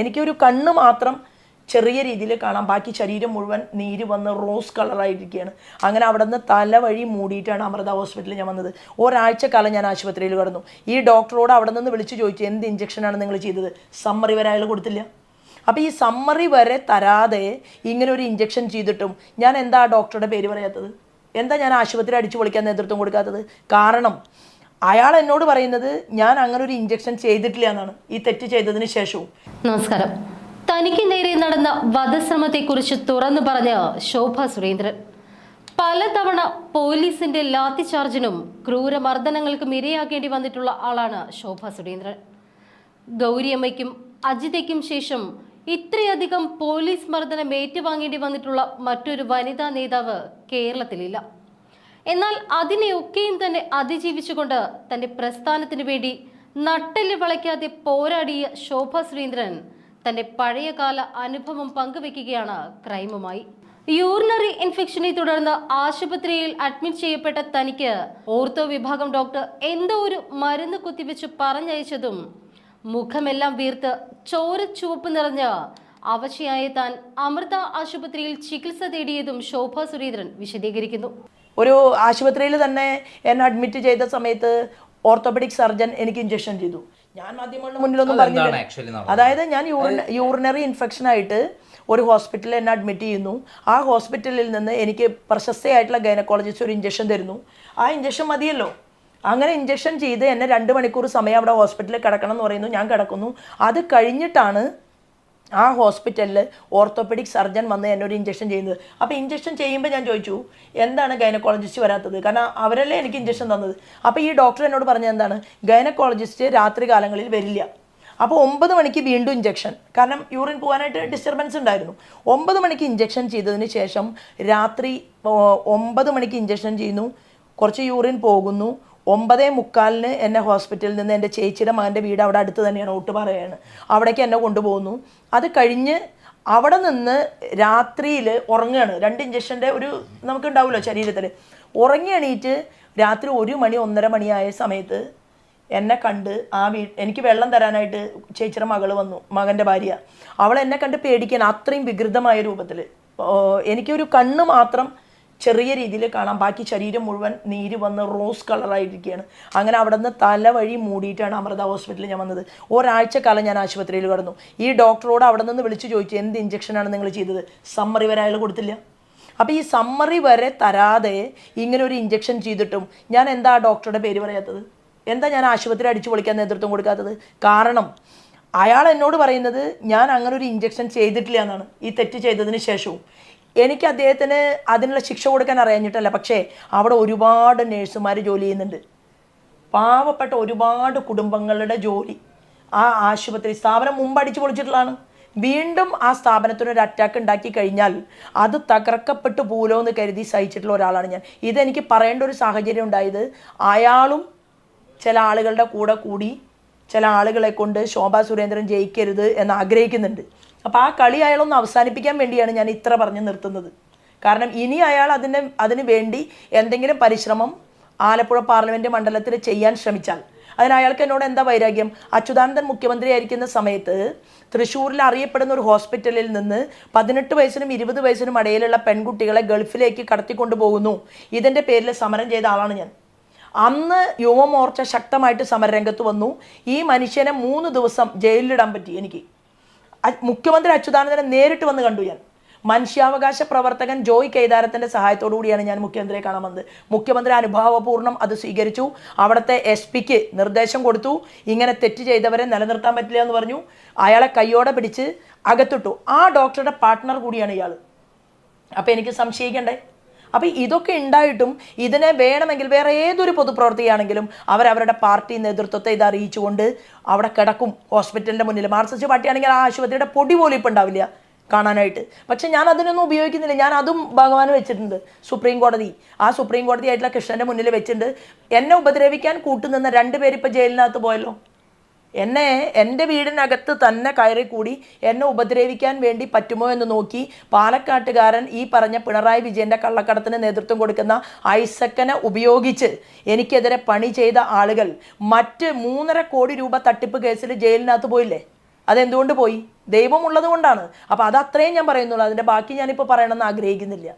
എനിക്കൊരു കണ്ണ് മാത്രം ചെറിയ രീതിയിൽ കാണാം. ബാക്കി ശരീരം മുഴുവൻ നീര് വന്ന് റോസ് കളറായിരിക്കുകയാണ്. അങ്ങനെ അവിടെ നിന്ന് തല വഴി മൂടിയിട്ടാണ് അമൃത ഹോസ്പിറ്റലിൽ ഞാൻ വന്നത്. ഒരാഴ്ചക്കാലം ഞാൻ ആശുപത്രിയിൽ കിടന്നു. ഈ ഡോക്ടറോട് അവിടെ നിന്ന് വിളിച്ച് ചോദിച്ചു എന്ത് ഇഞ്ചക്ഷനാണ് നിങ്ങൾ ചെയ്തത്? സമ്മറി വരെ അയാൾ കൊടുത്തില്ല? അപ്പോൾ ഈ സമ്മറി വരെ തരാതെ ഇങ്ങനെ ഒരു ഇഞ്ചക്ഷൻ ചെയ്തിട്ടും ഞാൻ എന്താ ഡോക്ടറുടെ പേര് പറയാത്തത്? എന്താ ഞാൻ ആശുപത്രി അടിച്ചു പൊളിക്കാൻ നേതൃത്വം കൊടുക്കാത്തത്? കാരണം അയാൾ എന്നോട് പറയുന്നത് ഞാൻ അങ്ങനെ ഒരു ഇഞ്ചക്ഷൻ ചെയ്തിട്ടില്ല എന്നാണ്. ഈ തെറ്റ് ചെയ്തതിന് ശേഷവും. നമസ്കാരം. തനിക്ക് നേരെ നടന്ന വധശ്രമത്തെക്കുറിച്ച് തുറന്നു പറഞ്ഞ ശോഭ സുരേന്ദ്രൻ പലതവണ പോലീസിന്റെ ലാത്തി ലാത്തിചാർജിനും ക്രൂരമർദ്ദനങ്ങൾക്കും ഇരയാക്കേണ്ടി വന്നിട്ടുള്ള ആളാണ് ശോഭ സുരേന്ദ്രൻ. ഗൗരിയമ്മയ്ക്കും അജിതയ്ക്കും ശേഷം ഇത്രയധികം പോലീസ് മർദ്ദനം ഏറ്റുവാങ്ങേണ്ടി വന്നിട്ടുള്ള മറ്റൊരു വനിതാ നേതാവ് കേരളത്തിലില്ല. എന്നാൽ അതിനെയൊക്കെയും തന്നെ അതിജീവിച്ചുകൊണ്ട് തന്റെ പ്രസ്ഥാനത്തിന് വേണ്ടി നട്ടെല്ല് വളയ്ക്കാതെ പോരാടിയ ശോഭ സുരേന്ദ്രൻ തന്റെ പഴയകാല അനുഭവം പങ്കുവെക്കുകയാണ് ക്രൈമുമായി. യൂറിനറി ഇൻഫെക്ഷനെ തുടർന്ന് ആശുപത്രിയിൽ അഡ്മിറ്റ് ചെയ്യപ്പെട്ട തനിക്ക് ഓർത്തോ വിഭാഗം ഡോക്ടർ എന്തോ ഒരു മരുന്ന് കുത്തിവെച്ച് പറഞ്ഞയച്ചതും മുഖമെല്ലാം വീർത്ത് ചോര ചുവപ്പ് നിറഞ്ഞ അവശയായ താൻ അമൃത ആശുപത്രിയിൽ ചികിത്സ തേടിയതും ശോഭ സുരേന്ദ്രൻ വിശദീകരിക്കുന്നു. ഒരു ആശുപത്രിയിൽ തന്നെ എന്നെ അഡ്മിറ്റ് ചെയ്ത സമയത്ത് ഓർത്തോപെഡിക് സർജൻ എനിക്ക് ഇഞ്ചക്ഷൻ ചെയ്തു. ഞാൻ മാധ്യമങ്ങളുടെ മുന്നിലൊന്നും പറഞ്ഞു പറഞ്ഞില്ല. അതായത് ഞാൻ യൂറിനറി ഇൻഫെക്ഷൻ ആയിട്ട് ഒരു ഹോസ്പിറ്റലിൽ എന്നെ അഡ്മിറ്റ് ചെയ്യുന്നു. ആ ഹോസ്പിറ്റലിൽ നിന്ന് എനിക്ക് പ്രശസ്തയായിട്ടുള്ള ഗൈനക്കോളജിസ്റ്റ് ഒരു ഇഞ്ചക്ഷൻ തരുന്നു. ആ ഇഞ്ചക്ഷൻ മതിയല്ലോ. അങ്ങനെ ഇഞ്ചക്ഷൻ ചെയ്ത് എന്നെ രണ്ട് മണിക്കൂർ സമയം അവിടെ ഹോസ്പിറ്റലിൽ കിടക്കണം എന്ന് പറയുന്നു. ഞാൻ കിടക്കുന്നു. അത് കഴിഞ്ഞിട്ടാണ് ആ ഹോസ്പിറ്റലിൽ ഓർത്തോപെഡിക് സർജൻ വന്ന് എന്നെ ഒരു ഇഞ്ചക്ഷൻ ചെയ്യുന്നത്. അപ്പോൾ ഇഞ്ചക്ഷൻ ചെയ്യുമ്പോൾ ഞാൻ ചോദിച്ചു എന്താണ് ഗൈനക്കോളജിസ്റ്റ് വരാത്തത്? കാരണം അവരല്ലേ എനിക്ക് ഇഞ്ചക്ഷൻ തന്നത്. അപ്പോൾ ഈ ഡോക്ടർ എന്നോട് പറഞ്ഞത് എന്താണ്? ഗൈനക്കോളജിസ്റ്റ് രാത്രി കാലങ്ങളിൽ വരില്ല. അപ്പോൾ ഒമ്പത് മണിക്ക് വീണ്ടും ഇഞ്ചക്ഷൻ കാരണം യൂറിൻ പോകാനായിട്ട് ഡിസ്റ്റർബൻസ് ഉണ്ടായിരുന്നു. ഒമ്പത് മണിക്ക് ഇഞ്ചക്ഷൻ ചെയ്തതിന് ശേഷം രാത്രി ഒമ്പത് മണിക്ക് ഇഞ്ചക്ഷൻ ചെയ്യുന്നു. കുറച്ച് യൂറിൻ പോകുന്നു. ഒമ്പതേ മുക്കാലിന് എന്നെ ഹോസ്പിറ്റലിൽ നിന്ന് എന്റെ ചേച്ചിയുടെ മകന്റെ വീട് അവിടെ അടുത്ത് തന്നെയാണ് ഓട്ടുപാറയാണ് അവിടേക്ക് എന്നെ കൊണ്ടുപോകുന്നു. അത് കഴിഞ്ഞ് അവിടെ നിന്ന് രാത്രിയിൽ ഉറങ്ങുകയാണ്. രണ്ട് ഇഞ്ചക്ഷന്റെ ഒരു നമുക്കുണ്ടാവുമല്ലോ ശരീരത്തിൽ. ഉറങ്ങി എണീറ്റ് രാത്രി ഒരു മണി ഒന്നര മണിയായ സമയത്ത് എന്നെ കണ്ട് ആ വീ എനിക്ക് വെള്ളം തരാനായിട്ട് ചേച്ചിയുടെ മകൾ വന്നു മകന്റെ ഭാര്യ. അവൾ എന്നെ കണ്ട് പേടിക്കാൻ അത്രയും വികൃതമായ രൂപത്തിൽ. എനിക്കൊരു കണ്ണ് മാത്രം ചെറിയ രീതിയിൽ കാണാം. ബാക്കി ശരീരം മുഴുവൻ നീര് വന്ന് റോസ് കളറായിരിക്കുകയാണ്. അങ്ങനെ അവിടെ നിന്ന് തല വഴി മൂടിയിട്ടാണ് അമൃത ഹോസ്പിറ്റലിൽ ഞാൻ വന്നത്. ഒരാഴ്ച കാലം ഞാൻ ആശുപത്രിയിൽ കടന്നു. ഈ ഡോക്ടറോട് അവിടെ നിന്ന് വിളിച്ച് ചോദിച്ചു എന്ത് ഇഞ്ചക്ഷനാണ് നിങ്ങൾ ചെയ്തത്? സമ്മറി വരെ അയാൾ കൊടുത്തില്ല? അപ്പോൾ ഈ സമ്മറി വരെ തരാതെ ഇങ്ങനെ ഒരു ഇഞ്ചക്ഷൻ ചെയ്തിട്ടും ഞാൻ എന്താ ഡോക്ടറുടെ പേര് പറയാത്തത്? എന്താ ഞാൻ ആശുപത്രി അടിച്ചു പൊളിക്കാൻ നേതൃത്വം കൊടുക്കാത്തത്? കാരണം അയാൾ എന്നോട് പറയുന്നത് ഞാൻ അങ്ങനെ ഒരു ഇഞ്ചക്ഷൻ ചെയ്തിട്ടില്ല എന്നാണ്. ഈ തെറ്റ് ചെയ്തതിന് ശേഷവും. എനിക്ക് അദ്ദേഹത്തിന് അതിനുള്ള ശിക്ഷ കൊടുക്കാൻ അറിയഞ്ഞിട്ടല്ല. പക്ഷേ അവിടെ ഒരുപാട് നേഴ്സുമാർ ജോലി ചെയ്യുന്നുണ്ട്. പാവപ്പെട്ട ഒരുപാട് കുടുംബങ്ങളുടെ ജോലി ആ ആശുപത്രി സ്ഥാപനം മുമ്പ് അടിച്ചു പൊളിച്ചിട്ടുള്ളതാണ്. വീണ്ടും ആ സ്ഥാപനത്തിന് ഒരു അറ്റാക്ക് ഉണ്ടാക്കി കഴിഞ്ഞാൽ അത് തകർക്കപ്പെട്ടു പോലോ എന്ന് കരുതി സഹിച്ചിട്ടുള്ള ഒരാളാണ് ഞാൻ. ഇതെനിക്ക് പറയേണ്ട ഒരു സാഹചര്യം ഉണ്ടായത് അയാളും ചില ആളുകളുടെ കൂടെ കൂടി ചില ആളുകളെ കൊണ്ട് ശോഭാ സുരേന്ദ്രൻ ജയിക്കരുത് എന്ന് ആഗ്രഹിക്കുന്നുണ്ട്. അപ്പോൾ ആ കളി അയാളൊന്ന് അവസാനിപ്പിക്കാൻ വേണ്ടിയാണ് ഞാൻ ഇത്ര പറഞ്ഞ് നിർത്തുന്നത്. കാരണം ഇനി അയാൾ അതിന് അതിന് വേണ്ടി എന്തെങ്കിലും പരിശ്രമം ആലപ്പുഴ പാർലമെന്റ് മണ്ഡലത്തിൽ ചെയ്യാൻ ശ്രമിച്ചാൽ അതിന് അയാൾക്ക് എന്നോട് എന്താ വൈരാഗ്യം? അച്യുതാനന്ദൻ മുഖ്യമന്ത്രിയായിരിക്കുന്ന സമയത്ത് തൃശ്ശൂരിൽ അറിയപ്പെടുന്ന ഒരു ഹോസ്പിറ്റലിൽ നിന്ന് പതിനെട്ട് വയസ്സിനും ഇരുപത് വയസ്സിനും ഇടയിലുള്ള പെൺകുട്ടികളെ ഗൾഫിലേക്ക് കടത്തിക്കൊണ്ടു പോകുന്നു ഇതിന്റെ പേരിൽ സമരം ചെയ്ത ആളാണ് ഞാൻ. അന്ന് യുവമോർച്ച ശക്തമായിട്ട് സമരരംഗത്ത് വന്നു. ഈ മനുഷ്യനെ മൂന്ന് ദിവസം ജയിലിലിടാൻ പറ്റി എനിക്ക്. മുഖ്യമന്ത്രി അച്യുതാനന്ദനെ നേരിട്ട് വന്ന് കണ്ടു ഞാൻ. മനുഷ്യാവകാശ പ്രവർത്തകൻ ജോയ് കേദാരത്തിന്റെ സഹായത്തോടു കൂടിയാണ് ഞാൻ മുഖ്യമന്ത്രിയെ കാണാൻ വന്നത്. മുഖ്യമന്ത്രി അനുഭാവപൂർണം അത് സ്വീകരിച്ചു. അവിടുത്തെ എസ് പിക്ക് നിർദ്ദേശം കൊടുത്തു. ഇങ്ങനെ തെറ്റ് ചെയ്തവരെ നിലനിർത്താൻ പറ്റില്ല എന്ന് പറഞ്ഞു. അയാളെ കയ്യോടെ പിടിച്ച് അകത്തിട്ടു. ആ ഡോക്ടറുടെ പാർട്ട്ണർ കൂടിയാണ് ഇയാൾ അപ്പോൾ എനിക്ക് സംശയിക്കണ്ടേ? അപ്പോൾ ഇതൊക്കെ ഉണ്ടായിട്ടും ഇതിനെ വേണമെങ്കിൽ വേറെ ഏതൊരു പൊതുപ്രവർത്തിയാണെങ്കിലും അവരവരുടെ പാർട്ടി നേതൃത്വത്തെ ഇത് അറിയിച്ചുകൊണ്ട് അവിടെ കിടക്കും. ഹോസ്പിറ്റലിന്റെ മുന്നിൽ മാർക്സിസ്റ്റ് പാർട്ടിയാണെങ്കിൽ ആ ആശുപത്രിയുടെ പൊടി പോലും ഇപ്പം ഉണ്ടാവില്ല കാണാനായിട്ട്. പക്ഷെ ഞാൻ അതിനൊന്നും ഉപയോഗിക്കുന്നില്ല. ഞാൻ അതും ഭഗവാൻ വെച്ചിട്ടുണ്ട്. സുപ്രീം കോടതി. ആ സുപ്രീം കോടതി ആയിട്ടുള്ള കൃഷ്ണന്റെ മുന്നിൽ വെച്ചിട്ടുണ്ട്. എന്നെ ഉപദ്രവിക്കാൻ കൂട്ടുനിന്ന രണ്ട് പേരിപ്പോൾ ജയിലിനകത്ത് പോയല്ലോ. എന്നെ എന്റെ വീടിനകത്ത് തന്നെ കയറി കൂടി എന്നെ ഉപദ്രവിക്കാൻ വേണ്ടി പറ്റുമോ എന്ന് നോക്കി പാലക്കാട്ടുകാരൻ ഈ പറഞ്ഞ പിണറായി വിജയന്റെ കള്ളക്കടത്തിന് നേതൃത്വം കൊടുക്കുന്ന ഐസക്കനെ ഉപയോഗിച്ച് എനിക്കെതിരെ പണി ചെയ്ത ആളുകൾ മറ്റ് മൂന്നര കോടി രൂപ തട്ടിപ്പ് കേസിൽ ജയിലിനകത്ത് പോയില്ലേ? അതെന്തുകൊണ്ട് പോയി? ദൈവമുള്ളത് കൊണ്ടാണ്. അപ്പോൾ അത് അത്രയും ഞാൻ പറയുന്നുള്ളൂ. അതിന്റെ ബാക്കി ഞാനിപ്പോൾ പറയണമെന്ന് ആഗ്രഹിക്കുന്നില്ല.